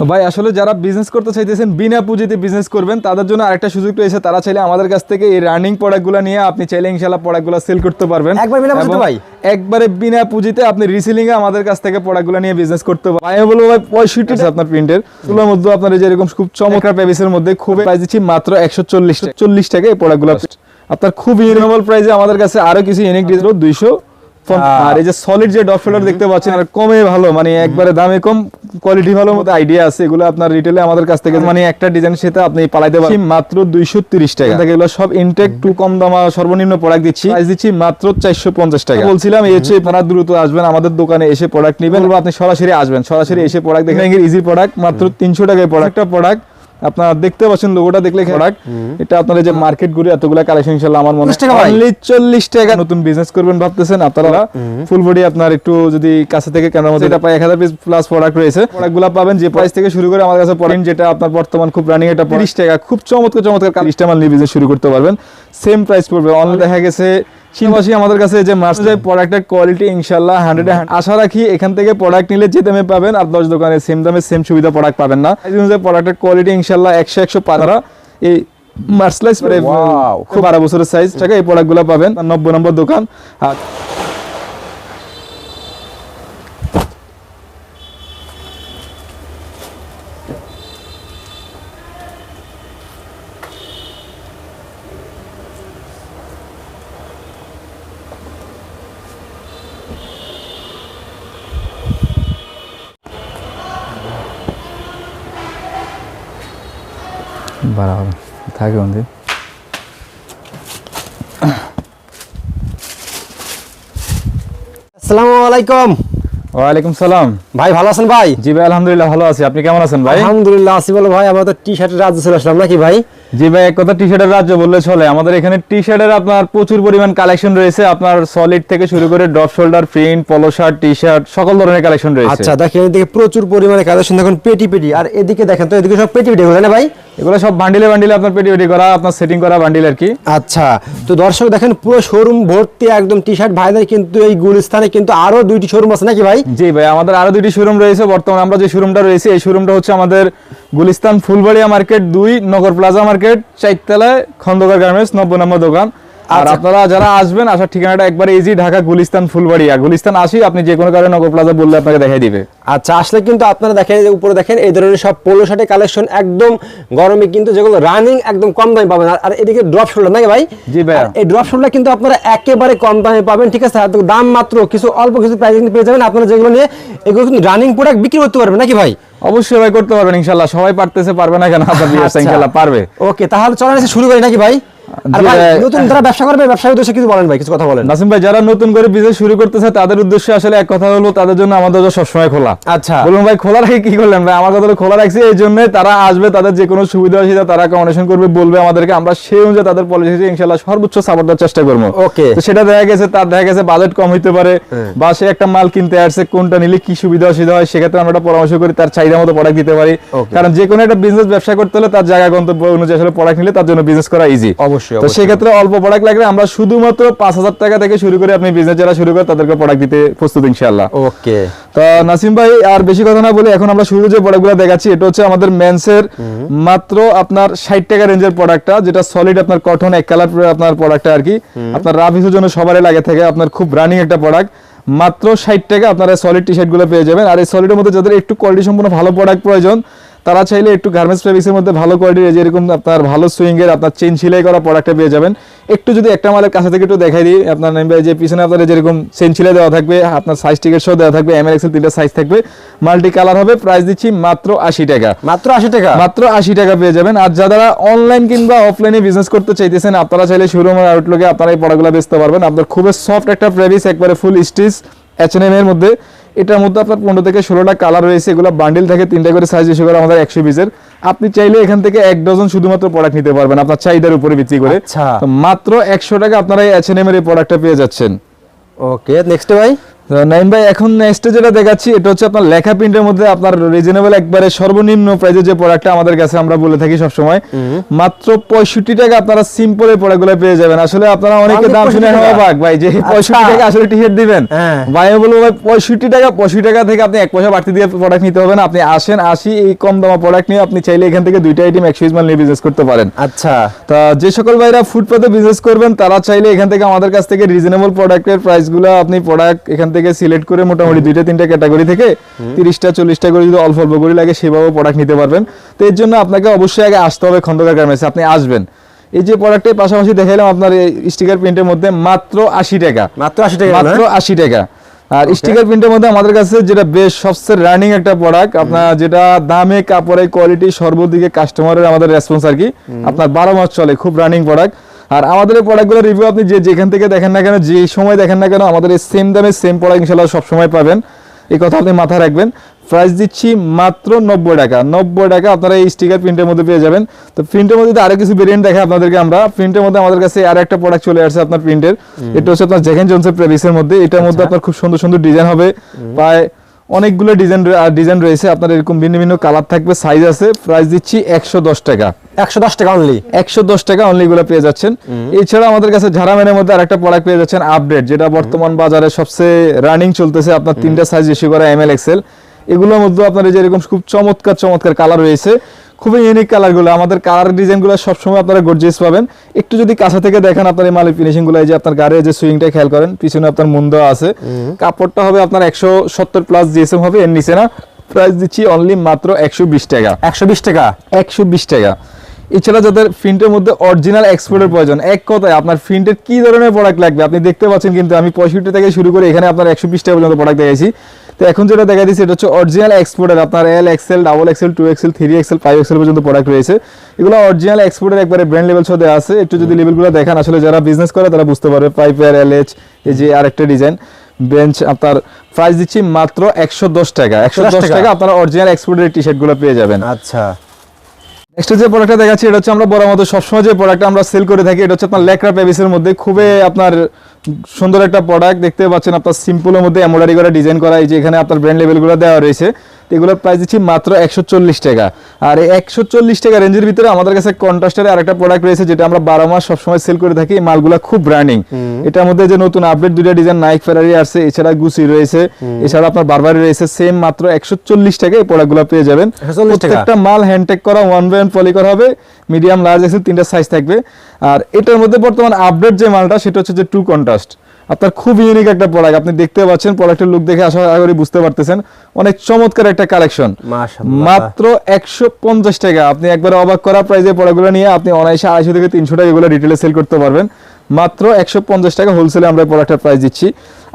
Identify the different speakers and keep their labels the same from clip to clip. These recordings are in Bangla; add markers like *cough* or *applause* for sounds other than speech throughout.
Speaker 1: তো ভাই আসলে যারা বিজনেস করতে চাইতেছেন বিনা পুঁজিতে বিজনেস করবেন তাদের জন্য আরেকটা সুযোগ রয়েছে। তারা চাইলে আমাদের কাছ থেকে এই রানিং প্রোডাক্টগুলো নিয়ে আপনি চাইলে ইনশাল্লাহ প্রোডাক্টগুলো সেল করতে পারবেন।
Speaker 2: একবার বিনা পুঁজিতে ভাই?
Speaker 1: একবারে বিনা পুঁজিতে আপনি রিসেলিং এ আমাদের কাছ থেকে প্রোডাক্টগুলো নিয়ে বিজনেস করতে পারবেন। আমি বলব ভাই পঁয়ষট্টি আপনার প্রিন্টের তুলোর মধ্যে আপনার এই যে এরকম খুব চমৎকার প্যাবিসের মধ্যে খুব প্রাইস দিচ্ছি মাত্র একশো চল্লিশ চল্লিশ টাকা এই প্রোডাক্টগুলো আপনার খুব রিজনেবল প্রাইসে আমাদের কাছে আরও কিছু ইউনিক ডিজাইন দুইশো আর এই যে সলিড যে ডট দেখতে পাচ্ছেন আর কমে ভালো মানে একবারে দামে কম কোয়ালিটি ভালো মতো আইডিয়া আছে এগুলো আপনার রিটেলে আমাদের কাছ থেকে মানে একটা ডিজাইন সেটা আপনি পালাইতে পারেন। মাত্র দুইশো তিরিশ টাকা। থেকে এগুলো সব ইনটেক টু কম দামা সর্বনিম্ন প্রোডাক্ট দিচ্ছি। প্রাইস দিচ্ছি মাত্র চারশো পঞ্চাশ টাকা। বলছিলাম এই হচ্ছে আপনারা দ্রুত আসবেন আমাদের দোকানে এসে প্রোডাক্ট নেবেন। বলব আপনি সরাসরি আসবেন। সরাসরি এসে প্রোডাক্ট দেখেন ইজি প্রোডাক্ট মাত্র তিনশো টাকায় প্রোডাক্টটা প্রোডাক্ট আপনার দেখতে পাচ্ছেন লোগোটা দেখলে প্রোডাক্ট এটা আপনার যে মার্কেট ঘুরে এতগুলো কালেকশন ইনশাআল্লাহ আমার মনে
Speaker 2: 40 টাকা ভাই?
Speaker 1: Only চল্লিশ টাকা নতুন বিজনেস করবেন ভাবতেছেন আপনারা। ফুল বডি আপনার একটু যদি কাছে থেকে কেন মতো এটা প্রায় এক হাজার পিস প্লাস প্রোডাক্ট রয়েছে। প্রোডাক্ট পাবেন যে প্রাইস থেকে শুরু করে আমাদের কাছে পড়েন যেটা আপনার বর্তমান খুব রানিং এটা তিরিশ টাকা। খুব চমৎকার চমৎকার কালিশটা মাল নিয়ে বিজনেস শুরু করতে পারবেন। সেম প্রাইস পড়বে। অনলাইন দেখা গেছে পাশাপাশি আমাদের কাছে যে মার্চের প্রোডাক্টের কোয়ালিটি ইনশাল্লাহ হান্ড্রেড আশা রাখি এখান থেকে প্রোডাক্ট নিলে যে দামে পাবেন আর দশ দোকানে সেম দামে সেম সুবিধা প্রোডাক্ট পাবেন না। প্রোডাক্টের কোয়ালিটি ইনশাল্লাহ একশো একশো পাতারা এই মার্সলাইজ খুব বারো বছরের সাইজ টাকা এই প্রোডাক্টগুলো পাবেন। নব্বই নম্বর দোকান। আর বাড়াবো থাকে আমাদের
Speaker 2: আসসালামু আলাইকুম।
Speaker 1: ওয়ালাইকুম সালাম।
Speaker 2: ভাই ভালো আছেন ভাই?
Speaker 1: জি ভাই আলহামদুলিল্লাহ ভালো আছি। আপনি কেমন আছেন ভাই?
Speaker 2: আলহামদুলিল্লাহ আছি বলো ভাই আমরা তো টি শার্টের রাজ্য চলে আসলাম নাকি ভাই?
Speaker 1: জি ভাই এক কথা টি শার্টের রাজ্য বললে চলে। আমাদের এখানে টি শার্টের আপনার প্রচুর পরিমাণ কালেকশন রয়েছে। আপনার সলিড থেকে শুরু করে drop shoulder print polo shirt T shirt সকল ধরনের কালেকশন রয়েছে।
Speaker 2: আচ্ছা দেখেন এদিকে প্রচুর পরিমাণে কালেকশন দেখুন পেটি পেটি। আর এদিকে দেখেন তো এদিকে সব পেটি পেটি এগুলো না ভাই?
Speaker 1: এগুলো সব বান্ডিলে বান্ডিলে আপনার পেটি পেটি করা আপনার সেটিং করা বান্ডিল আর কি।
Speaker 2: আচ্ছা তো দর্শক দেখেন পুরো শোরুম ভর্তি একদম টি শার্ট ভাইদের কিন্তু এই গুলিস্তানে কিন্তু আরও দুইটি শোরুম আছে নাকি ভাই?
Speaker 1: জি ভাই আমাদের আরও দুইটি শোরুম রয়েছে। বর্তমানে আমরা যে শোরুমটা রয়েছে এই শোরুমটা হচ্ছে আমাদের গুলিস্তান ফুলবাড়িয়া মার্কেট দুই নগর প্লাজা মার্কেট চাইতলায় খন্দকার গার্মেন্টস নব্বই নম্বর দোকান। আর
Speaker 2: আচ্ছা।
Speaker 1: আপনারা যারা আসবেন আসার ঠিকানাটা একবার ইজি ঢাকা গুলিস্তান ফুলবাড়িয়া। গুলিস্তান আসি আপনি যে কোনো কারণে নগর প্লাজা বললে আপনাকে দেখাই দিবে।
Speaker 2: আচ্ছা আসলে কিন্তু আপনারা দেখেন উপরে দেখেন এই ধরনের সব পোলো শার্টের কালেকশন একদম গরমে কিন্তু যেগুলো রানিং একদম কম দামে পাবেন। আর- এদিকে ড্রপ শোল্ডার নাকি ভাই?
Speaker 1: জি।
Speaker 2: আর এই ড্রপ শোল্ডার কিন্তু আপনারা একেবারে কম দামে পাবেন ঠিক আছে? দাম মাত্র কিছু অল্প কিছু প্রাইস কিন্তু পেয়ে যাবেন। আপনারা যেগুলো নিয়ে এগুলো কিন্তু রানিং প্রোডাক্ট বিক্রি করতে পারবেন নাকি ভাই?
Speaker 1: অবশ্যই ভাই করতে পারবেন ইনশাল্লাহ সবাই পারতেছে পারবে না কেন আপনার *laughs* বিয়ে
Speaker 2: আচ্ছা।
Speaker 1: ইনশাল্লাহ পারবে
Speaker 2: ওকে তাহলে চলেন এসে শুরু করি নাকি ভাই। নতুন যারা ব্যবসা করবে ব্যবসার উদ্দেশ্যে কিছু বলেন ভাই কিছু কথা বলেন।
Speaker 1: নাসিম ভাই যারা নতুন করে বিজনেস শুরু করতেছে তাদের উদ্দেশ্যে আসলে এক কথা হলো তাদের জন্য আমাদের দরজা সবসময় খোলা।
Speaker 2: আচ্ছা।
Speaker 1: বলুন ভাই খোলা রাখি কি করলেন ভাই? আমার কথা খোলা রাখছি এই জন্য তারা আসবে তাদের যে কোনো সুবিধা অসুবিধা তারা কমিউনিকেশন করবে বলবে আমাদেরকে। আমরা সেই অনুযায়ী তাদের পলিসি ইনশাল্লাহ সর্বোচ্চ সাপোর্ট দেওয়ার চেষ্টা করব।
Speaker 2: ওকে।
Speaker 1: তো সেটা দেখা গেছে তার দেখা গেছে বাজেট কম হইতে পারে
Speaker 2: হ্যাঁ।
Speaker 1: বা সে একটা মাল কিনতে আসছে কোনটা নিলে কি সুবিধা অসুবিধা হয় সেক্ষেত্রে আমরা একটা পরামর্শ করি তার চাহিদা মতো প্রোডাক্ট দিতে পারি। কারণ যে কোনো একটা বিজনেস ব্যবসা করতে হলে তার জায়গা গন্তব্য অনুযায়ী আসলে প্রোডাক্ট নিলে তার জন্য বিজনেস করা ইজি
Speaker 2: অবশ্যই।
Speaker 1: তো সেক্ষেত্রে অল্প প্রোডাক্ট লাগলে আমরা শুধুমাত্র পাঁচ হাজার টাকা থেকে শুরু করে আপনি বিজনেস যারা শুরু করে তাদেরকে প্রোডাক্ট দিতে প্রস্তুত ইনশাল্লাহ
Speaker 2: ওকে।
Speaker 1: তো নাসিম ভাই আর বেশি কথা না বলে এখন আমরা শুরু যে প্রোডাক্টগুলো দেখাচ্ছি এটা হচ্ছে আমাদের মেন্সের মাত্র আপনার ষাট টাকা রেঞ্জের প্রোডাক্টটা যেটা সলিড আপনার কটন এক কালার আপনার প্রোডাক্টটা আর কি। আপনার রাফ ইসের জন্য সবারই লাগে থাকে আপনার খুব রানিং একটা প্রোডাক্ট মাত্র ষাট টাকা আপনারা সলিড টি শার্টগুলো পেয়ে যাবেন। আর এই সলিডের মধ্যে যাদের একটু কোয়ালিটি সম্পূর্ণ ভালো প্রোডাক্ট প্রয়োজন তারা চাইলে একটু গার্মেন্টস ফেব্রিক্সের মধ্যে ভালো কোয়ালিটির যেরকম আপনার ভালো সুইং এর আপনার চেন সেলাই করা প্রোডাক্টটা পেয়ে যাবেন। একটু যদি একটা মালের কাছে থেকে একটু দেখাই দিই আপনার যে পিছনে আপনার যেরকম চেন সেলাই দেওয়া থাকবে আপনার সাইজ টিকেট সহ দেওয়া থাকবে এম এল এক্সেল তিনটা সাইজ থাকবে মাল্টি কালার হবে প্রাইস দিচ্ছি মাত্র আশি টাকা।
Speaker 2: মাত্র আশি টাকা?
Speaker 1: মাত্র আশি টাকা পেয়ে যাবেন। আর যারা অনলাইন কিংবা অফলাইনে বিজনেস করতে চাইতেছেন আপনারা চাইলে শোরুম আর আউটলুকে আপনারা এই প্রোডাক্টগুলো বেচতে পারবেন। আপনার খুবই সফট একটা প্রেভিস একবারে ফুল স্টিচ এইচ এন এর মধ্যে। এটার মধ্যে আপনার পনেরো থেকে ষোলোটা কালার রয়েছে এগুলো বান্ডিল থাকে তিনটা করে সাইজ এসে করে আমাদের একশো পিসের। আপনি চাইলে এখান থেকে এক ডজন শুধুমাত্র প্রোডাক্ট নিতে পারবেন আপনার চাহিদার উপরে ভিত্তি করে।
Speaker 2: আচ্ছা।
Speaker 1: মাত্র একশো টাকা আপনারা এই এন এর এই প্রোডাক্টটা পেয়ে যাচ্ছেন।
Speaker 2: ওকে নেক্সট ভাই?
Speaker 1: তো নাইম ভাই এখন নেক্সটে যেটা দেখাচ্ছি এটা হচ্ছে আপনার লেখা প্রিন্টের মধ্যে আপনার রিজনেবল একবারে সর্বনিম্ন প্রাইজের যে প্রোডাক্টটা আমাদের কাছে আমরা বলে থাকি সব সময় মাত্র পঁয়ষট্টি টাকা আপনারা সিম্পল এই প্রোডাক্টগুলো পেয়ে যাবেন আসলে আপনারা অনেকে দাম শুনে
Speaker 2: 65 টাকা?
Speaker 1: ভাই যে পঁয়ষট্টি
Speaker 2: আচ্ছা।
Speaker 1: টাকা আসলে টি শার্ট দিবেন
Speaker 2: হ্যাঁ।
Speaker 1: ভাই বলব ভাই পঁয়ষট্টি টাকা পঁয়ষট্টি টাকা থেকে আপনি এক পয়সা বাড়তি দিয়ে প্রোডাক্ট নিতে হবে না আপনি আসেন আসি এই কম দামা প্রোডাক্ট নিয়ে আপনি চাইলে এখান থেকে দুইটা আইটেম একশো মাল নিয়ে বিজনেস করতে পারেন
Speaker 2: আচ্ছা
Speaker 1: তা যে সকল ভাইরা ফুটপাতে বিজনেস করবেন তারা চাইলে এখান থেকে আমাদের কাছ থেকে রিজনেবল প্রোডাক্টের প্রাইসগুলো আপনি প্রোডাক্ট এখান থেকে সিলেক্ট করে মোটামুটি দুইটা তিনটা ক্যাটাগরি থেকে তিরিশটা চল্লিশটা করে যদি অল্প অল্প করে লাগে সেভাবে প্রোডাক্ট নিতে পারবেন। তো এর জন্য আপনাকে অবশ্যই আগে আসতে হবে খন্দকার গার্মেন্টসে আপনি আসবেন। এই যে প্রোডাক্টের পাশাপাশি দেখাইলাম আপনার স্টিকার প্রিন্টের মধ্যে মাত্র আশি টাকা।
Speaker 2: মাত্র আশি টাকা
Speaker 1: মাত্র আশি টাকা। আর স্টিকার প্রিন্টের মধ্যে আমাদের কাছে যেটা বেশ সবচেয়ে রানিং একটা প্রোডাক্ট আপনার যেটা দামে কাপড়ে কোয়ালিটি সর্বদিকে কাস্টমারের আমাদের রেসপন্স আর কি। আপনার বারো মাস চলে খুব রানিং প্রোডাক্ট আর আমাদের এই প্রোডাক্টগুলো রিভিউ আপনি যে যেখান থেকে দেখেন না কেন যে সময় দেখেন না কেন আমাদের এই সেম দামে সেম প্রোডাক্ট ইনশাল্লাহ সবসময় পাবেন। এই কথা আপনি মাথায় রাখবেন। প্রাইস দিচ্ছি মাত্র নব্বই টাকা। নব্বই টাকা আপনারা এই স্টিকার প্রিন্টের মধ্যে পেয়ে যাবেন। তো প্রিন্টের মধ্যে আরও কিছু ভেরিয়েন্ট দেখে আপনাদেরকে আমরা। প্রিন্টের মধ্যে আমাদের কাছে আর একটা প্রোডাক্ট চলে আসছে আপনার প্রিন্টের এটা হচ্ছে আপনার জ্যাকেন জনসের প্রেভিসের মধ্যে। এটার মধ্যে আপনার খুব সুন্দর সুন্দর ডিজাইন হবে। প্রায় অনেকগুলো ডিজাইন ডিজাইন রয়েছে। আপনার এরকম ভিন্ন ভিন্ন কালার থাকবে সাইজ আছে। প্রাইস দিচ্ছি একশো দশ টাকা।
Speaker 2: একশো দশ টাকা অনলি
Speaker 1: একশো দশ টাকা অনলি গুলো পেয়ে যাচ্ছেন। এছাড়া আমাদের কাছে ঝাড়ামেনের মধ্যে আরেকটা প্রোডাক্ট পেয়ে যাচ্ছেন আপডেট যেটা বর্তমান বাজারে সবচেয়ে রানিং চলতেছে। আপনার তিনটা সাইজ ইস্যু করা এম এল এক্সেল এগুলোর মধ্যে আপনার এই যে এরকম খুব চমৎকার চমৎকার কালার রয়েছে খুবই ইউনিক কালারগুলো আমাদের কালার ডিজাইনগুলো সবসময় আপনারা গর্জিয়াস পাবেন। একটু যদি কাছে থেকে দেখেন আপনার এই মালের ফিনিশিংগুলো এই যে আপনার গাড়ির যে সুইংটা খেয়াল করেন পিছনে আপনার মুন দেওয়া আছে কাপড়টা হবে আপনার একশো সত্তর প্লাস জিএসএম হবে এর নিচে না প্রাইস দিচ্ছি অনলি মাত্র একশো বিশ টাকা।
Speaker 2: একশো বিশ টাকা?
Speaker 1: একশো বিশ টাকা। এছাড়া যাদের প্রিন্টের মধ্যে অরিজিনাল এক্সপোর্টের প্রয়োজন এক কথায় আপনার প্রিন্টের কি ধরনের প্রোডাক্ট লাগবে? আপনি দেখতে পাচ্ছেন কিন্তু আমি পঁয়ষট্টি থেকে শুরু করে এখানে আপনার একশো বিশ টাকা পর্যন্ত প্রোডাক্ট দেখাইছি। তো এখন যেটা দেখা দিচ্ছি এটা হচ্ছে অরিজিনাল এক্সপোর্টের আপনার L XL double XL two XL three XL five XL পর্যন্ত প্রোডাক্ট রয়েছে। এগুলো অরিজিনাল এক্সপোর্টের একবারে ব্র্যান্ড লেভেল সহ দেওয়া আছে। একটু যদি লেভেলগুলো দেখেন আসলে যারা বিজনেস করে তারা বুঝতে পারবে। পাইপের এল এইচ এই যে আরেকটা ডিজাইন বেঞ্চ আপনার প্রাইস দিচ্ছি মাত্র একশো দশ টাকা। একশো দশ
Speaker 2: টাকা।
Speaker 1: আপনারা অরিজিনাল এক্সপোর্টের টি শার্টগুলো পেয়ে যাবেন।
Speaker 2: আচ্ছা।
Speaker 1: নেক্সট যে প্রোডাক্টটা দেখাচ্ছি এটা হচ্ছে আমরা বড় মতো সবসময় যে প্রোডাক্টটা আমরা সেল করে থাকি এটা হচ্ছে আপনার লেকরা পেবিসের মধ্যে। খুবই আপনার সুন্দর একটা প্রোডাক্ট দেখতে পাচ্ছেন আপনার সিম্পলের মধ্যে এমব্রয়ডারি করা ডিজাইন করা এই যে এখানে আপনার ব্র্যান্ড লেভেলগুলো দেওয়া রয়েছে এগুলোর প্রাইস দিচ্ছি মাত্র একশো চল্লিশ টাকা। আর এই একশো চল্লিশ টাকা রেঞ্জের ভিতরে আমাদের কাছে কন্ট্রাস্টের আরেকটা প্রোডাক্ট রয়েছে যেটা আমরা বারো মাস সবসময় সেল করে থাকি এই মালগুলো খুব ব্র্যান্ডিং এটার মধ্যে যে নতুন আপডেট দুইটা ডিজাইন নাইক ফেরারি আছে এছাড়া গুসি রয়েছে এছাড়া আপনার বারবারি রয়েছে সেম মাত্র একশো চল্লিশ টাকা এই প্রোডাক্টগুলো পেয়ে যাবেন।
Speaker 2: 140 টাকা।
Speaker 1: প্রত্যেকটা মাল হ্যান্ডটেক করা ওয়ান বাই ওয়ান পলিকর হবে মিডিয়াম লার্জ এক্সেল তিনটা সাইজ থাকবে। আর এটার মধ্যে বর্তমান আপডেট যে মালটা সেটা হচ্ছে যে টু কন্ট্রাস্ট আপনার খুব ইউনিক একটা প্রোডাক্ট আপনি দেখতে পাচ্ছেন প্রোডাক্টের লুক দেখে আশা করি বুঝতে পারতেছেন। অনেক চমৎকার একটা কালেকশন মাত্র একশো পঞ্চাশ টাকা। আপনি একবার অবাক করা প্রাইজে প্রোডাক্টগুলো নিয়ে আপনি অনায়াসে আড়াইশো থেকে তিনশো টাকা এগুলো রিটেলে সেল করতে পারবেন। মাত্র একশো পঞ্চাশ টাকা হোলসেলে আমরা প্রোডাক্টের প্রাইস দিচ্ছি।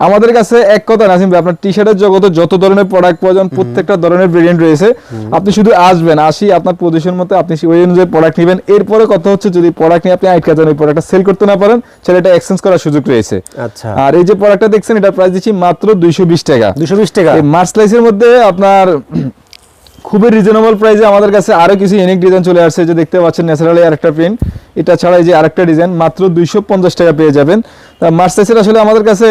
Speaker 1: আমাদের কাছে এক কথা নাসিম ভাই আপনার টি শার্টের জগতে যত ধরনের প্রোডাক্ট প্রয়োজন প্রত্যেকটা ধরনের ভেরিয়েন্ট রয়েছে। আপনি শুধু আসবেন আসি আপনার পজিশন মতো আপনি ওই অনুযায়ী প্রোডাক্ট নেবেন। এরপরে কথা হচ্ছে যদি প্রোডাক্ট নিয়ে আপনি আটকা যান ওই প্রোডাক্টটা সেল করতে না পারেন সেটা এটা এক্সচেঞ্জ করার সুযোগ রয়েছে।
Speaker 2: আচ্ছা।
Speaker 1: আর এই যে প্রোডাক্টটা দেখছেন এটা প্রাইস দিচ্ছি মাত্র দুইশো বিশ টাকা।
Speaker 2: দুইশো বিশ টাকা।
Speaker 1: এই মার্সলাইসের মধ্যে আপনার খুবই রিজনেবল প্রাইসে আমাদের কাছে আরও কিছু ইউনিক ডিজাইন চলে আসছে। যে দেখতে পাচ্ছেন ন্যাচারালি আরেকটা প্রিন্ট এটা ছাড়া এই যে আরেকটা ডিজাইন মাত্র দুইশো পঞ্চাশ টাকা পেয়ে যাবেন। তা মার্সলাইসের আসলে আমাদের কাছে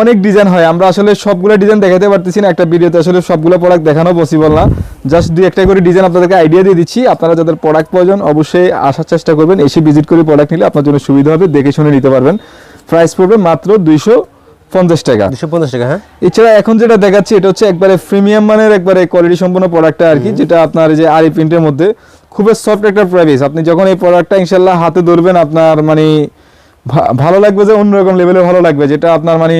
Speaker 1: অনেক ডিজাইন হয়। আমরা আসলে সবগুলো ডিজাইন দেখাতে পারতেছি না একটা ভিডিওতে আসলে সবগুলো প্রোডাক্ট দেখানো পসিবল না। জাস্ট দুই একটা করে ডিজাইন আপনাদেরকে আইডিয়া দিয়ে দিচ্ছি। আপনারা যাদের প্রোডাক্ট প্রয়োজন অবশ্যই আসার চেষ্টা করবেন। এসে ভিজিট করে প্রোডাক্ট নিলে আপনার জন্য সুবিধা হবে। দেখে শুনে নিতে পারবেন। প্রাইস পড়বে মাত্র দুইশো পঞ্চাশ টাকা।
Speaker 2: দুশো পঞ্চাশ টাকা হ্যাঁ?
Speaker 1: এছাড়া এখন যেটা দেখাচ্ছি এটা হচ্ছে একবারে প্রিমিয়াম মানের একবারে কোয়ালিটি সম্পন্ন প্রোডাক্টটা আর কি যেটা আপনার যে আরি প্রিন্টের মধ্যে। খুবই সফট একটা প্রাইস আপনি যখন এই প্রোডাক্টটা ইনশাল্লাহ হাতে ধরবেন আপনার মানে ভালো লাগবে যে অন্যরকম লেভেলে ভালো লাগবে যেটা আপনার মানে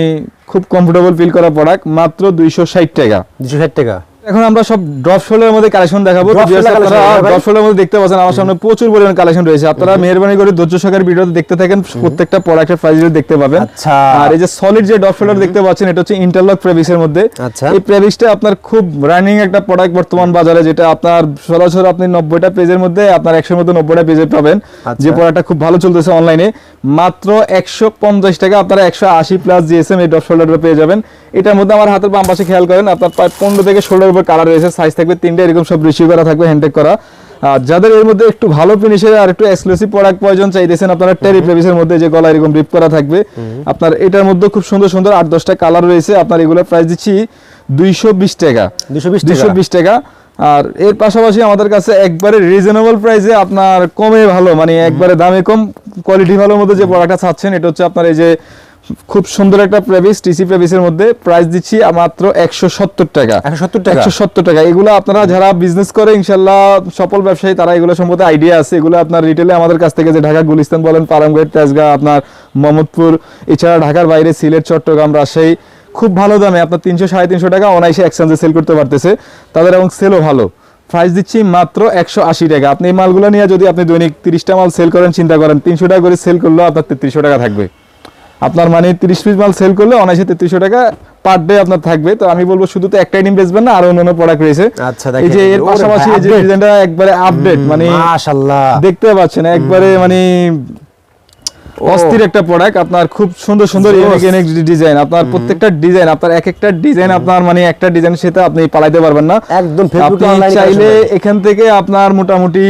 Speaker 1: খুব কমফোর্টেবল ফিল করা প্রোডাক্ট মাত্র দুইশো ষাট টাকা।
Speaker 2: দুশো ষাট টাকা।
Speaker 1: এখন আমরা সব ড্রপ শোলের মধ্যে কালেকশন দেখাবো? ড্রপ শোলের মধ্যে দেখতে পাচ্ছেন আমার সামনে প্রচুর পরিমাণ কালেকশন রয়েছে। আপনারা মেহরবানি করে ধৈর্য সহকারে ভিডিওতে দেখতে থাকেন প্রত্যেকটা প্রোডাক্টের প্রাইস দেখতে পাবেন।
Speaker 2: আচ্ছা।
Speaker 1: আর এই যে সলিড যে ড্রপ শোল্ডার দেখতে পাচ্ছেন এটা হচ্ছে ইন্টারলক প্রেভিসের মধ্যে।
Speaker 2: আচ্ছা।
Speaker 1: এই আপনার খুব রানিং একটা প্রোডাক্ট বর্তমান বাজারে যেটা আপনার সরাসরি আপনি নব্বইটা পেজের মধ্যে আপনার একশোর মধ্যে নব্বইটা পেজে পাবেন।
Speaker 2: আচ্ছা।
Speaker 1: যে প্রোডাক্টটা খুব ভালো চলতেছে অনলাইনে মাত্র একশো পঞ্চাশ টাকা আপনারা একশো আশি প্লাস জিএসএম এই ড্রপ শোল্ডারটা পেয়ে যাবেন। এটার মধ্যে আমার হাতের বাম পাশে খেয়াল করেন আপনার প্রায় পনেরো থেকে ষোলোর উপর কালার রয়েছে সাইজ থাকবে তিনটা এরকম সব রিসিভ করা থাকবে হ্যান্ডটেক করা। আর যাদের এর মধ্যে একটু ভালো ফিনিশের আর একটু এক্সক্লুসিভ প্রোডাক্ট প্রয়োজন চাইতেছেন আপনারা টেরি প্রেভিসের মধ্যে যে গলা এরকম রিপ করা থাকবে আপনার এটার মধ্যে খুব সুন্দর সুন্দর আট দশটা কালার রয়েছে। আপনার এগুলোর প্রাইস দিচ্ছি দুইশো বিশ টাকা। দুইশো বিশ টাকা। আর এর পাশাপাশি আমাদের কাছে একবারে রিজনেবল প্রাইসে আপনার কমে ভালো মানে একবারে দামে কম কোয়ালিটি ভালোর মধ্যে যে প্রোডাক্টটা চাচ্ছেন এটা হচ্ছে আপনার এই যে খুব সুন্দর একটা প্রেভিস টিসি প্রেভিসের মধ্যে প্রাইস দিচ্ছি মাত্র একশো সত্তর টাকা। একশো সত্তর টাকা? এগুলো আপনারা যারা বিজনেস করে ইনশাল্লাহ সফল ব্যবসায়ী তারা এগুলো সম্পর্কে আইডিয়া আছে। এগুলো আপনার রিটেলে আমাদের কাছ থেকে যে ঢাকা গুলিস্তান বলেন পারামগেট তেজগাঁ আপনার মোহাম্মদপুর এছাড়া ঢাকার বাইরে সিলেট চট্টগ্রাম রাজশাহী খুব ভালো দামে আপনার তিনশো সাড়ে তিনশো টাকা অনায়াসে এক্সচেঞ্জে সেল করতে পারতেছে। তাদের এবং সেলও ভালো। প্রাইস দিচ্ছি মাত্র একশো আশি টাকা। আপনি এই মালগুলো নিয়ে যদি আপনি দৈনিক তিরিশটা মাল সেল করেন চিন্তা করেন তিনশো টাকা করে সেল করলেও আপনার তেত্রিশশো টাকা থাকবে। আপনার মানে তিরিশ পিস মাল সেল করলে অনায়াসে তেত্রিশশো টাকা পার ডে আপনার থাকবে। তো আমি বলব শুধু তো একটা আইটেম বেচবেন না আরও অন্যান্য প্রোডাক্ট রয়েছে।
Speaker 2: আচ্ছা,
Speaker 1: এই যে এর পাশাপাশি এই যে ডিজাইনটা একবারে আপডেট মানে
Speaker 2: মাশাআল্লাহ।
Speaker 1: দেখতে পাচ্ছেন একবারে মানে অস্থির একটা প্রোডাক্ট আপনার খুব সুন্দর সুন্দর ইউনিক ইউনিক ডিজাইন আপনার প্রত্যেকটা ডিজাইন আপনার এক একটা ডিজাইন আপনার মানে একটা ডিজাইন সেটা আপনি পালাইতে পারবেন না।
Speaker 2: একদম
Speaker 1: আপনি চাইলে এখান থেকে আপনার মোটামুটি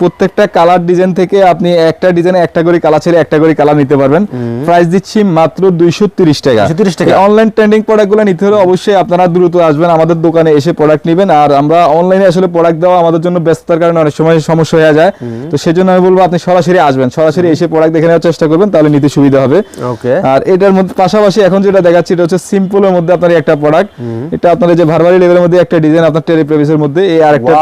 Speaker 1: প্রত্যেকটা কালার ডিজাইন থেকে আপনি একটা ডিজাইনে একটা করে কালার ছেড়ে একটা করে কালার নিতে পারবেন। প্রাইস দিচ্ছি মাত্র দুইশো তিরিশ টাকা।
Speaker 2: 230 টাকা।
Speaker 1: অনলাইন ট্রেন্ডিং প্রোডাক্টগুলো নিতে হলে অবশ্যই আপনারা দ্রুত আসবেন আমাদের দোকানে এসে প্রোডাক্ট নেবেন। আর আমরা অনলাইনে আসলে প্রোডাক্ট দেওয়া আমাদের জন্য ব্যস্ততার কারণে অনেক সময় সমস্যা হয়ে যায়। তো সেজন্য আমি বলব আপনি সরাসরি আসবেন। সরাসরি এসে প্রোডাক্ট দেখে নেওয়ার চেষ্টা করবেন তাহলে নিতে সুবিধা হবে।
Speaker 2: ওকে
Speaker 1: আর এটার মধ্যে পাশাপাশি এখন যেটা দেখাচ্ছি এটা হচ্ছে সিম্পলের মধ্যে আপনার একটা প্রোডাক্ট এটা আপনার যে ভারবারি লেভেলের মধ্যে একটা ডিজাইন আপনার টেরি প্রেভিসের মধ্যে এই আরেকটা!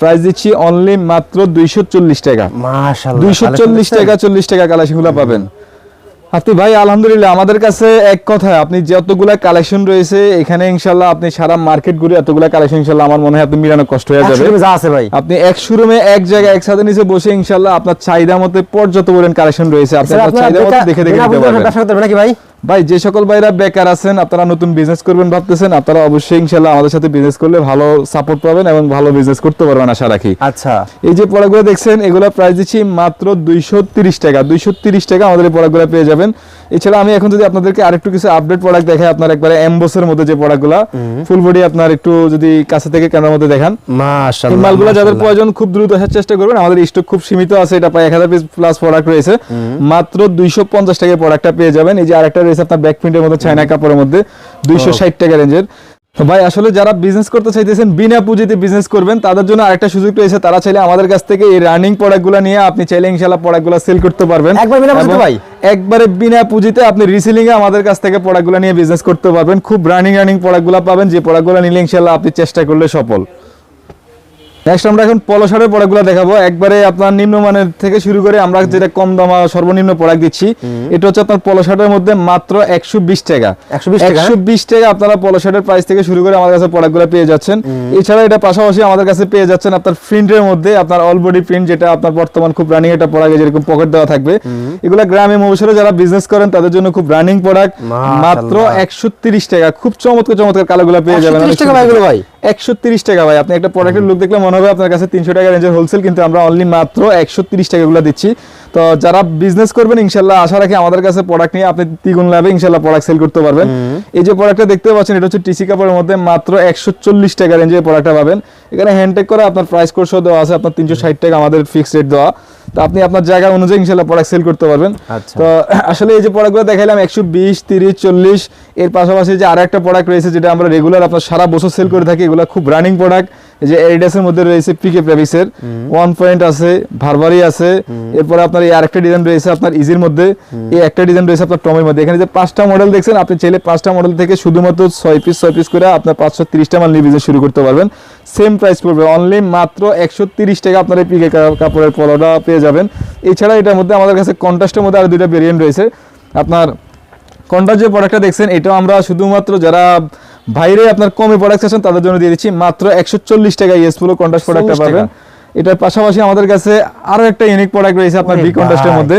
Speaker 1: প্রাইস দিচ্ছি অনলি মাত্র দুইশো চল্লিশ টাকা।
Speaker 2: মাশাআল্লাহ
Speaker 1: দুইশো চল্লিশ টাকা চল্লিশ টাকা কালেকশনগুলো পাবেন। আপনি ভাই আলহামদুলিল্লাহ আমাদের কাছে এক কথা আপনি যতগুলা কালেকশন রয়েছে এখানে ইনশাল্লাহ আপনি সারা মার্কেট ঘুরে এতগুলা কালেকশন ইনশাল্লাহ আমার মনে হয় আপনি মিলানো কষ্ট হয়ে যাবে।
Speaker 2: আছে ভাই।
Speaker 1: আপনি এক শোরুমে এক জায়গায় একসাথে নিচে বসে ইনশাল্লাহ আপনার চাহিদা মতো পর্যাপ্ত পরিমাণ কালেকশন রয়েছে আপনি আপনার চাহিদা মতো দেখে দেখে পারবেন।
Speaker 2: নাকি ভাই?
Speaker 1: ভাই যে সকল ভাইরা বেকার আছেন আপনারা নতুন বিজনেস করবেন ভাবতেছেন আপনারা অবশ্যই ইনশাল্লাহ আমাদের সাথে বিজনেস করলে ভালো সাপোর্ট পাবেন এবং ভালো বিজনেস করতে পারবেন আশা রাখি।
Speaker 2: আচ্ছা।
Speaker 1: এই যে পড়াগুলো দেখছেন এগুলো প্রাইস দিচ্ছি মাত্র দুইশো টাকা। দুইশো টাকা আমাদের এই পড়াগুলো পেয়ে যাবেন। এছাড়া আমি এখন যদি আপনাদেরকে আরেকটু কিছু আপডেট প্রোডাক্ট দেখাই আপনার একবারে এমবসের মধ্যে যে প্রোডাক্টগুলো ফুল বডি আপনার একটু যদি কাছে থেকে ক্যামেরার মধ্যে দেখান। এই মালগুলো যাদের প্রয়োজন খুব দ্রুত আসার চেষ্টা করবেন আমাদের স্টক খুব সীমিত আছে এটা প্রায় এক হাজার পিস প্লাস প্রোডাক্ট রয়েছে। মাত্র দুইশো পঞ্চাশ টাকায় প্রোডাক্টটা পেয়ে যাবেন। এই যে আরেকটা রয়েছে আপনার ব্যাক প্রিন্টের মধ্যে চায়না কাপড়ের মধ্যে দুইশো ষাট টাকা রেঞ্জের। তো ভাই আসলে যারা বিজনেস করতে চাইতেছেন বিনা পুঁজিতে বিজনেস করবেন তাদের জন্য আরেকটা সুযোগ রয়েছে। তারা চাইলে আমাদের কাছ থেকে এই রানিং প্রোডাক্টগুলো নিয়ে আপনি চাইলে ইনশাল্লাহ প্রোডাক্টগুলো সেল করতে পারবেন।
Speaker 2: একবার বিনা পুঁজিতে ভাই?
Speaker 1: একবারে বিনা পুঁজিতে আপনি রিসেলিং এ আমাদের কাছ থেকে প্রোডাক্টগুলো নিয়ে বিজনেস করতে পারবেন। খুব রানিং রানিং প্রোডাক্টগুলো পাবেন। যে প্রোডাক্টগুলো নিলে ইনশাল্লাহ আপনি চেষ্টা করলে সফল। নেক্সট আমরা এখন পলো শার্টের প্রোডাক্টগুলো দেখাবো। একবারে আপনার নিম্নমানের থেকে শুরু করে আমরা যেটা কম দামা সর্বনিম্ন প্রোডাক্ট দিচ্ছি এটা হচ্ছে আপনার পলো শার্টের মধ্যে মাত্র একশো বিশ টাকা। একশো বিশ টাকা আপনারা পলো শার্টের প্রাইস থেকে শুরু করে আমাদের কাছে প্রোডাক্টগুলো পেয়ে যাচ্ছেন। এছাড়া এটা পাশাপাশি আমাদের কাছে পেয়ে যাচ্ছেন আপনার প্রিন্টের মধ্যে আপনার অল বডি প্রিন্ট যেটা আপনার বর্তমান খুব রানিং এটা প্রোডাক্ট যেরকম পকেট দেওয়া থাকবে। এগুলো গ্রামে মবসরে যারা বিজনেস করেন তাদের জন্য খুব রানিং প্রোডাক্ট মাত্র একশো তিরিশ টাকা। খুব চমৎকার চমৎকার কালোগুলো পেয়ে যাবেন।
Speaker 2: 130 টাকা ভাই এগুলো ভাই?
Speaker 1: একশো তিরিশ টাকা ভাই। আপনি একটা প্রোডাক্টের লুক দেখলে মনে হবে আপনার কাছে তিনশো টাকা রেঞ্জের হোলসেল কিন্তু আমরা অনলি মাত্র একশো তিরিশ টাকাগুলো দিচ্ছি। তো যারা বিজনেস করবেন ইনশাল্লাহ আশা রাখি আমাদের কাছে প্রোডাক্ট নিয়ে আপনি দ্বিগুণ লাভে ইনশাল্লাহ প্রোডাক্ট সেল করতে পারবেন। এই যে প্রোডাক্টটা দেখতে পাচ্ছেন এটা হচ্ছে টিসি কাপড়ের মধ্যে মাত্র একশো চল্লিশ টাকা রেঞ্জের প্রোডাক্টটা পাবেন। এখানে হ্যান্ডটেক করে আপনার প্রাইস কোর্সও দেওয়া আছে আপনার তিনশো ষাট টাকা আমাদের ফিক্সড রেট দেওয়া। তো আপনি আপনার জায়গা অনুযায়ী ইনশাল্লাহ প্রোডাক্ট সেল করতে পারবেন
Speaker 2: আচ্ছা।
Speaker 1: তো আসলে এই যে প্রোডাক্টগুলো দেখাইলাম একশো বিশ তিরিশ চল্লিশ এর পাশাপাশি যে আরেকটা প্রোডাক্ট রয়েছে যেটা আমরা রেগুলার আপনার সারা বছর সেল করে থাকি এগুলো খুব রানিং প্রোডাক্ট এই যে এডিডাসের মধ্যে রয়েছে পিকে প্রেভিসের ওয়ান পয়েন্ট আছে ভারবারি আছে। এরপরে আপনার এই আরেকটা ডিজাইন রয়েছে আপনার ইজির মধ্যে। এই একটা ডিজাইন রয়েছে আপনার টমের মধ্যে। এখানে যে পাঁচটা মডেল দেখছেন আপনি চাইলে পাঁচটা মডেল থেকে শুধুমাত্র ছয় পিস ছয় পিস করে আপনার পাঁচশো তিরিশটা মাল নিয়ে বিজনেস শুরু করতে পারবেন। সেম প্রাইস পড়বে। অনলি মাত্র একশো তিরিশ টাকা আপনার এই পিকে কাপড়ের পলোটা পেয়ে যাবেন। এছাড়া এটার মধ্যে আমাদের কাছে কন্ট্রাস্টের মধ্যে আরও দুইটা ভেরিয়েন্ট রয়েছে। আপনার কন্ট্রাস্ট যে প্রোডাক্টটা দেখছেন এটাও আমরা শুধুমাত্র যারা বাইরে আপনার কমে প্রোডাক্ট আছেন তাদের জন্য দিয়ে দিচ্ছি মাত্র একশো চল্লিশ টাকা ইয়েস পুরো কন্ট্রাস্ট প্রোডাক্টটা
Speaker 2: 40
Speaker 1: পাবেন। এটার পাশাপাশি আমাদের কাছে আরও একটা ইউনিক প্রোডাক্ট রয়েছে আপনার বি কন্ট্রাস্টের মধ্যে।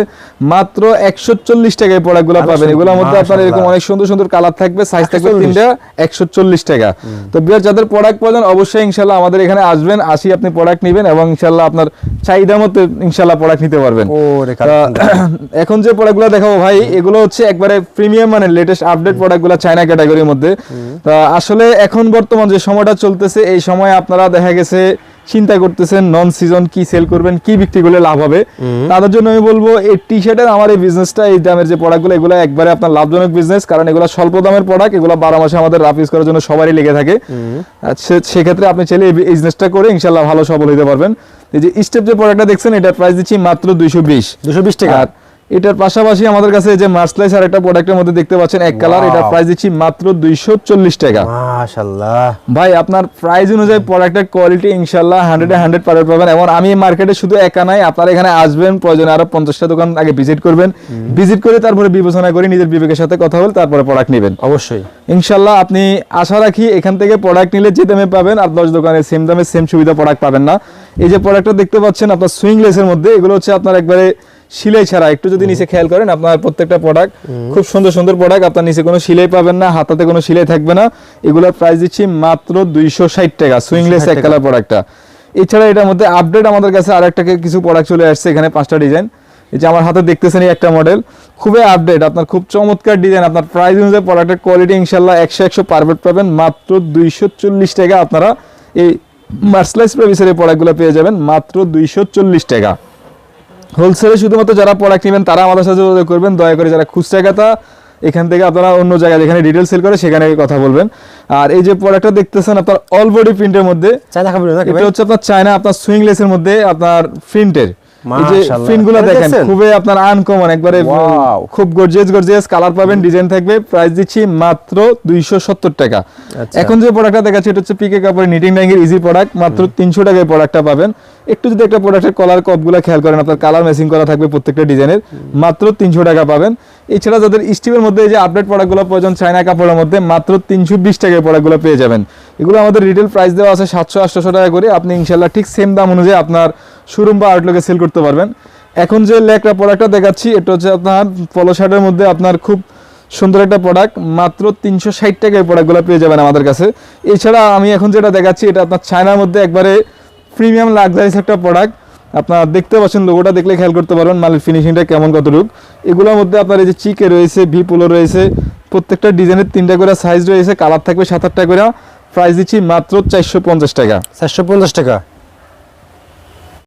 Speaker 1: মাত্র একশো চল্লিশ টাকায় প্রোডাক্টগুলো পাবেন। এগুলোর মধ্যে আপনার এরকম অনেক সুন্দর সুন্দর কালার থাকবে সাইজ থাকবে তিনটা একশো চল্লিশ টাকা। তো বিয়ার যাদের প্রোডাক্ট প্রয়োজন অবশ্যই ইনশাল্লাহ আমাদের এখানে আসবেন আসি আপনি প্রোডাক্ট নেবেন এবং ইনশাল্লাহ আপনার চাহিদা মতো ইনশাল্লাহ প্রোডাক্ট নিতে পারবেন। *clears throat* এখন যে প্রোডাক্টগুলো দেখাবো ভাই এগুলো হচ্ছে একবারে প্রিমিয়াম মানে লেটেস্ট আপডেট প্রোডাক্ট প্রোডাক্টগুলো চায়না ক্যাটাগরির মধ্যে। তা আসলে এখন বর্তমান যে সময়টা চলতেছে এই সময় আপনারা দেখা গেছে চিন্তা করতেছেন নন সিজন কি সেল করবেন কি বিক্রি করলে লাভ হবে? তাদের জন্য আমি বলব এই টি শার্টের আমার এই বিজনেসটা এই দামের যে প্রোডাক্টগুলো এগুলো একবারে আপনার লাভজনক বিজনেস কারণ এগুলো স্বল্প দামের প্রোডাক্ট এগুলো বারো মাসে আমাদের রাফ ইউজ করার জন্য সবারই লেগে থাকে। সেক্ষেত্রে আপনি চাইলে এই বিজনেসটা করে ইনশাল্লাহ ভালো সফল হতে পারবেন। এই যে স্টেপ যে প্রোডাক্টটা দেখছেন এটার প্রাইস দিচ্ছি মাত্র দুইশো বিশ।
Speaker 2: দুশো বিশ টাকা।
Speaker 1: এটার পাশাপাশি আমাদের কাছে যে মার্সলাইস আর একটা প্রোডাক্টের মধ্যে দেখতে পাচ্ছেন এক কালার. এটার প্রাইস দিচ্ছি মাত্র দুইশো চল্লিশ টাকা।
Speaker 2: মাশাল্লাহ।
Speaker 1: ভাই আপনার প্রাইস অনুযায়ী প্রোডাক্টের কোয়ালিটি ইনশাল্লাহ হান্ড্রেড হান্ড্রেড পারে পাবেন এবং আমি মার্কেটে শুধু একা নাই আপনারা এখানে আসবেন প্রয়োজনে আরও পঞ্চাশটা দোকান আগে ভিজিট করবেন। ভিজিট করে তারপরে বিবেচনা করে নিজের বিবেকের সাথে কথা বলে তারপরে প্রোডাক্ট নেবেন।
Speaker 2: অবশ্যই।
Speaker 1: ইনশাল্লাহ আপনি আশা রাখি এখান থেকে প্রোডাক্ট নিলে যে দামে পাবেন আর দশ দোকানে সেম দামে সেম সুবিধা প্রোডাক্ট পাবেন না। এই যে প্রোডাক্টটা দেখতে পাচ্ছেন আপনার সুইং সুইংলেসের মধ্যে এগুলো হচ্ছে আপনার একবারে সিলাই ছাড়া একটু যদি নিচে খেয়াল করেন আপনার প্রত্যেকটা প্রোডাক্ট খুব সুন্দর সুন্দর প্রোডাক্ট আপনার নিচে কোনো সিলাই পাবেন না হাতাতে কোনো সিলাই থাকবে না। এগুলোর প্রাইস দিচ্ছি মাত্র দুইশো ষাট টাকা সুইংলেস এক কালার প্রোডাক্টটা এছাড়া এটার মধ্যে আপডেট আমাদের কাছে আর একটা কিছু প্রোডাক্ট চলে আসছে এখানে পাঁচটা ডিজাইন এই যে আমার হাতে দেখতেছেন এই একটা মডেল খুবই আপডেট আপনার খুব চমৎকার ডিজাইন আপনার প্রাইস অনুযায়ী প্রোডাক্টের কোয়ালিটি ইনশাল্লাহ একশো একশো পারফেক্ট পাবেন মাত্র দুইশো চল্লিশ টাকা। আপনারা এই মার্সলাইস প্রেভিসের এই প্রোডাক্টগুলো পেয়ে যাবেন মাত্র দুইশো চল্লিশ টাকা। হোলসেলে শুধুমাত্র যারা প্রোডাক্ট নেবেন তারা আমাদের সাথে যোগাযোগ করবেন। দয়া করে যারা খুচরা কথা এখান থেকে আপনারা অন্য জায়গায় যেখানে ডিটেল সেল করে সেখানে কথা বলবেন। আর এই যে প্রোডাক্টটা দেখতেছেন আপনার অলবডি প্রিন্টের মধ্যে এটা হচ্ছে আপনার চায়না আপনার সুইংলেসের মধ্যে আপনার প্রিন্টের দেখেন খুবই আপনার আনকমন একবারে খুব গর্জিয়াস গর্জিয়াস কালার পাবেন ডিজাইন থাকবে। প্রাইস দিচ্ছি মাত্র দুইশো সত্তর টাকা।
Speaker 2: আচ্ছা।
Speaker 1: এখন যে প্রোডাক্টটা দেখাচ্ছি এটা হচ্ছে পিকে কাপড়ের নিটিং ব্যাঙ্গের ইজি প্রোডাক্ট মাত্র তিনশো টাকায় প্রোডাক্টটা পাবেন। একটু যদি একটা প্রোডাক্টের কলার কপগুলো খেয়াল করেন আপনার কালার ম্যাচিং করা থাকবে প্রত্যেকটা ডিজাইনের মাত্র তিনশো টাকা পাবেন। এছাড়া যাদের স্টিভের মধ্যে যে আপডেট প্রোডাক্টগুলো প্রয়োজন চায়না কাপড়ের মধ্যে মাত্র তিনশো বিশ টাকায় প্রোডাক্টগুলো পেয়ে যাবেন। এগুলো আমাদের রিটেল প্রাইস দেওয়া আছে সাতশো টাকা করে। আপনি ইনশাল্লাহ ঠিক সেম দাম অনুযায়ী আপনার শোরুম বা আউটলুকে সেল করতে পারবেন। এখন যে লেকরা প্রোডাক্টটা দেখাচ্ছি, এটা হচ্ছে আপনার পলো শার্টের মধ্যে আপনার খুব সুন্দর একটা প্রোডাক্ট মাত্র তিনশো ষাট টাকায় প্রোডাক্টগুলো পেয়ে যাবেন আমাদের কাছে। এছাড়া আমি এখন যেটা দেখাচ্ছি, এটা আপনার চায়নার মধ্যে একবারে প্রিমিয়াম লাক্সারিস একটা প্রোডাক্ট আপনার দেখতে পাচ্ছেন লোগোটা দেখলে খেয়াল করতে পারবেন মালের ফিনিশিংটা কেমন কতটুক। এগুলোর মধ্যে আপনার এই যে চিকে রয়েছে ভি পোলো রয়েছে, প্রত্যেকটা ডিজাইনের তিনটা করে সাইজ রয়েছে কালার থাকবে সাত আটটা করে। প্রাইস দিচ্ছি মাত্র চারশো পঞ্চাশ টাকা।
Speaker 2: চারশো পঞ্চাশ টাকা।